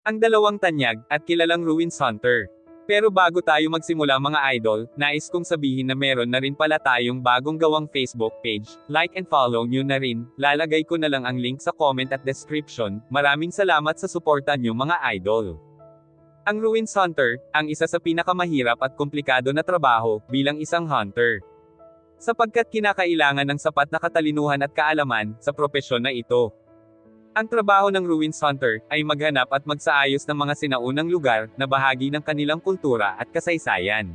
Ang dalawang tanyag, at kilalang ruins hunter. Pero bago tayo magsimula mga idol, nais kong sabihin na meron na rin pala tayong bagong gawang Facebook page, like and follow nyo na rin, lalagay ko na lang ang link sa comment at description, maraming salamat sa suporta nyo mga idol. Ang Ruins Hunter, ang isa sa pinakamahirap at komplikado na trabaho, bilang isang hunter. Sapagkat kinakailangan ng sapat na katalinuhan at kaalaman, sa propesyon na ito. Ang trabaho ng Ruins Hunter, ay maghanap at magsaayos ng mga sinaunang lugar, na bahagi ng kanilang kultura at kasaysayan.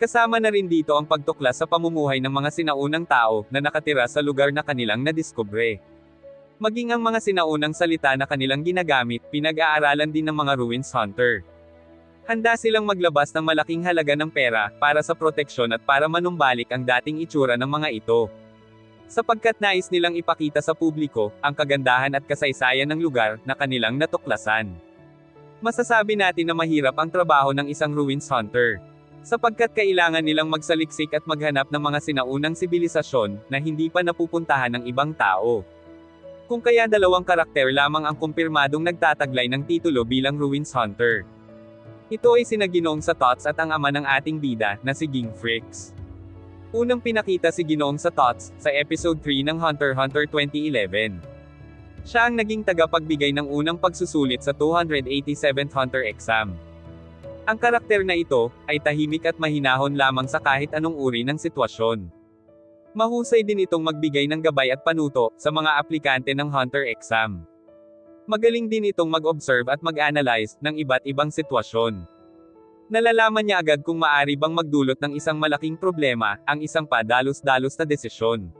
Kasama na rin dito ang pagtuklas sa pamumuhay ng mga sinaunang tao, na nakatira sa lugar na kanilang nadiskubre. Maging ang mga sinaunang salita na kanilang ginagamit, pinag-aaralan din ng mga Ruins Hunter. Handa silang maglabas ng malaking halaga ng pera, para sa proteksyon at para manumbalik ang dating itsura ng mga ito. Sapagkat nais nilang ipakita sa publiko, ang kagandahan at kasaysayan ng lugar, na kanilang natuklasan. Masasabi natin na mahirap ang trabaho ng isang ruins hunter. Sapagkat kailangan nilang magsaliksik at maghanap ng mga sinaunang sibilisasyon, na hindi pa napupuntahan ng ibang tao. Kung kaya dalawang karakter lamang ang kumpirmadong nagtataglay ng titulo bilang ruins hunter. Ito ay sinaginong sa Tots at ang ama ng ating bida, na si Ging Fricks. Unang pinakita si Ginoong sa Tots, sa episode 3 ng Hunter Hunter 2011. Siya ang naging tagapagbigay ng unang pagsusulit sa 287th Hunter exam. Ang karakter na ito, ay tahimik at mahinahon lamang sa kahit anong uri ng sitwasyon. Mahusay din itong magbigay ng gabay at panuto, sa mga aplikante ng Hunter exam. Magaling din itong mag-observe at mag-analyze, ng iba't ibang sitwasyon. Nalalaman niya agad kung maari bang magdulot ng isang malaking problema, ang isang padalos-dalos na desisyon.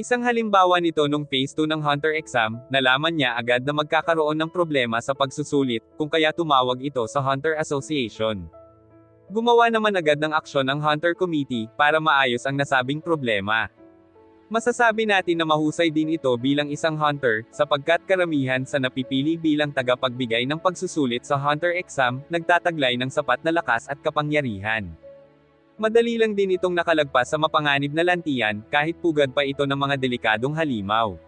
Isang halimbawa nito nung phase 2 ng Hunter exam, nalaman niya agad na magkakaroon ng problema sa pagsusulit, kung kaya tumawag ito sa Hunter Association. Gumawa naman agad ng aksyon ang Hunter Committee, para maayos ang nasabing problema. Masasabi natin na mahusay din ito bilang isang hunter, sapagkat karamihan sa napipili bilang tagapagbigay ng pagsusulit sa hunter exam, nagtataglay ng sapat na lakas at kapangyarihan. Madali lang din itong nakalagpas sa mapanganib na lantian, kahit pugad pa ito ng mga delikadong halimaw.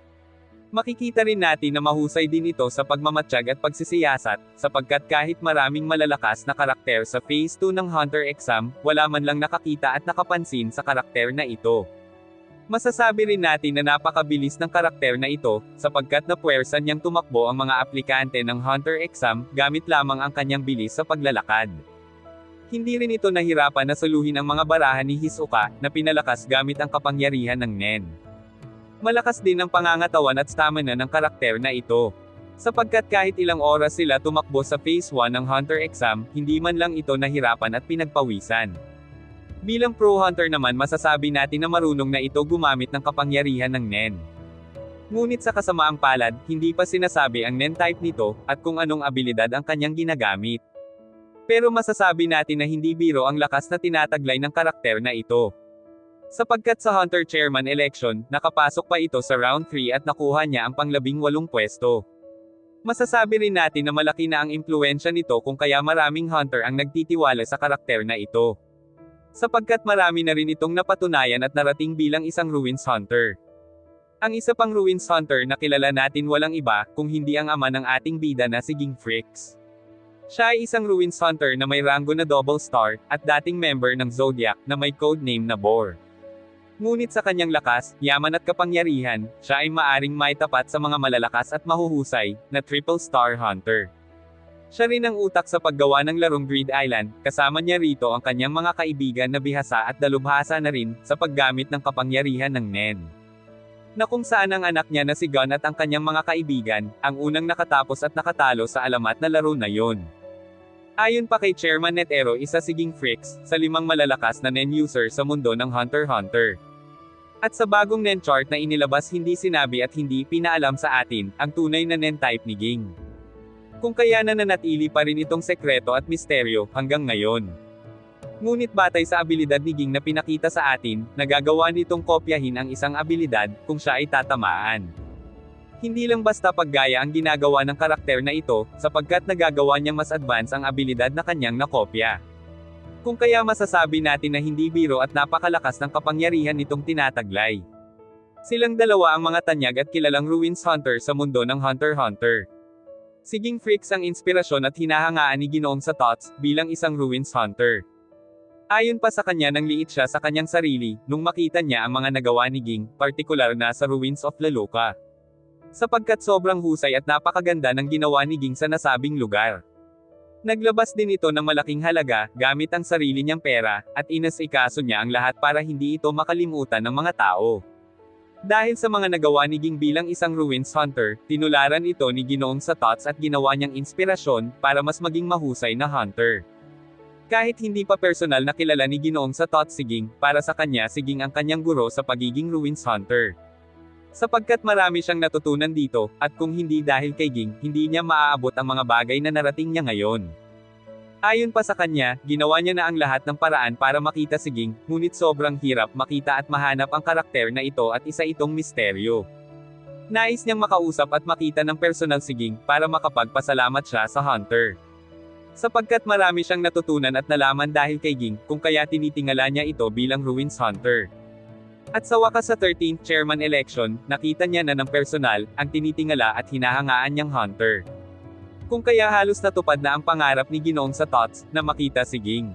Makikita rin natin na mahusay din ito sa pagmamatsyag at pagsisiyasat, sapagkat kahit maraming malalakas na karakter sa Phase 2 ng Hunter exam, wala man lang nakakita at nakapansin sa karakter na ito. Masasabi rin natin na napakabilis ng karakter na ito, sapagkat napuwersan niyang tumakbo ang mga aplikante ng Hunter exam, gamit lamang ang kanyang bilis sa paglalakad. Hindi rin ito nahirapan na saluhin ang mga barahan ni Hisoka, na pinalakas gamit ang kapangyarihan ng Nen. Malakas din ang pangangatawan at stamina ng karakter na ito. Sapagkat kahit ilang oras sila tumakbo sa Phase 1 ng Hunter exam, hindi man lang ito nahirapan at pinagpawisan. Bilang pro hunter naman masasabi natin na marunong na ito gumamit ng kapangyarihan ng Nen. Ngunit sa kasamaang palad, hindi pa sinasabi ang Nen type nito, at kung anong abilidad ang kanyang ginagamit. Pero masasabi natin na hindi biro ang lakas na tinataglay ng karakter na ito. Sapagkat sa Hunter Chairman election, nakapasok pa ito sa round 3 at nakuha niya ang panglabing walong pwesto. Masasabi rin natin na malaki na ang impluensya nito kung kaya maraming hunter ang nagtitiwala sa karakter na ito sapagkat marami na rin itong napatunayan at narating bilang isang ruins hunter. Ang isa pang ruins hunter na kilala natin walang iba, kung hindi ang ama ng ating bida na si Ging Fricks. Siya ay isang ruins hunter na may rango na double star, at dating member ng Zodiac, na may codename na Boar. Ngunit sa kanyang lakas, yaman at kapangyarihan, siya ay maaring maitapat sa mga malalakas at mahuhusay, na triple star hunter. Siya rin ang utak sa paggawa ng larong Grid Island, kasama niya rito ang kanyang mga kaibigan na bihasa at dalubhasa na rin, sa paggamit ng kapangyarihan ng Nen. Na kung saan ang anak niya na si Gun at ang kanyang mga kaibigan, ang unang nakatapos at nakatalo sa alamat na laro na yon. Ayon pa kay Chairman Netero isa siging Fricks, sa limang malalakas na Nen user sa mundo ng Hunter Hunter. At sa bagong Nen chart na inilabas hindi sinabi at hindi pinaalam sa atin, ang tunay na Nen type ni Ging. Kung kaya nananatili pa rin itong sekreto at misteryo, hanggang ngayon. Ngunit batay sa abilidad ni Ging na pinakita sa atin, nagagawa nitong kopyahin ang isang abilidad, kung siya ay tatamaan. Hindi lang basta paggaya ang ginagawa ng karakter na ito, sapagkat nagagawa niyang mas advance ang abilidad na kanyang nakopya. Kung kaya masasabi natin na hindi biro at napakalakas ng kapangyarihan nitong tinataglay. Silang dalawa ang mga tanyag at kilalang ruins hunter sa mundo ng Hunter Hunter. Siging freaks ang inspirasyon at hinahangaan ni Ginoong sa Tots, bilang isang ruins hunter. Ayon pa sa kanya nang liit siya sa kanyang sarili, nung makita niya ang mga nagawa ni Ging, partikular na sa ruins of Laloka. Sapagkat sobrang husay at napakaganda ng ginawa ni Ging sa nasabing lugar. Naglabas din ito ng malaking halaga, gamit ang sarili niyang pera, at inasikaso niya ang lahat para hindi ito makalimutan ng mga tao. Dahil sa mga nagawa ni Ging bilang isang ruins hunter, tinularan ito ni Ginoong sa Tots at ginawa niyang inspirasyon, para mas maging mahusay na hunter. Kahit hindi pa personal na kilala ni Ginoong sa Tots si Ging, para sa kanya si Ging ang kanyang guro sa pagiging ruins hunter. Sapagkat marami siyang natutunan dito, at kung hindi dahil kay Ging, hindi niya maaabot ang mga bagay na narating niya ngayon. Ayon pa sa kanya, ginawa niya na ang lahat ng paraan para makita si Ging, ngunit sobrang hirap makita at mahanap ang karakter na ito at isa itong misteryo. Nais niyang makausap at makita ng personal si Ging, para makapagpasalamat siya sa Hunter. Sapagkat marami siyang natutunan at nalaman dahil kay Ging, kung kaya tinitingala niya ito bilang Ruins Hunter. At sa wakas sa 13th chairman election, nakita niya na ng personal, ang tinitingala at hinahangaan niyang Hunter. Kung kaya halos natupad na ang pangarap ni Ginong sa Tots, na makita si Ging.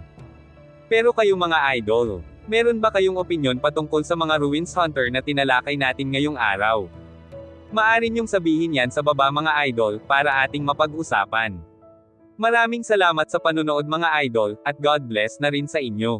Pero kayo mga idol, meron ba kayong opinion patungkol sa mga Ruins Hunter na tinalakay natin ngayong araw? Maaari niyong sabihin yan sa baba mga idol, para ating mapag-usapan. Maraming salamat sa panunood mga idol, at God bless na rin sa inyo.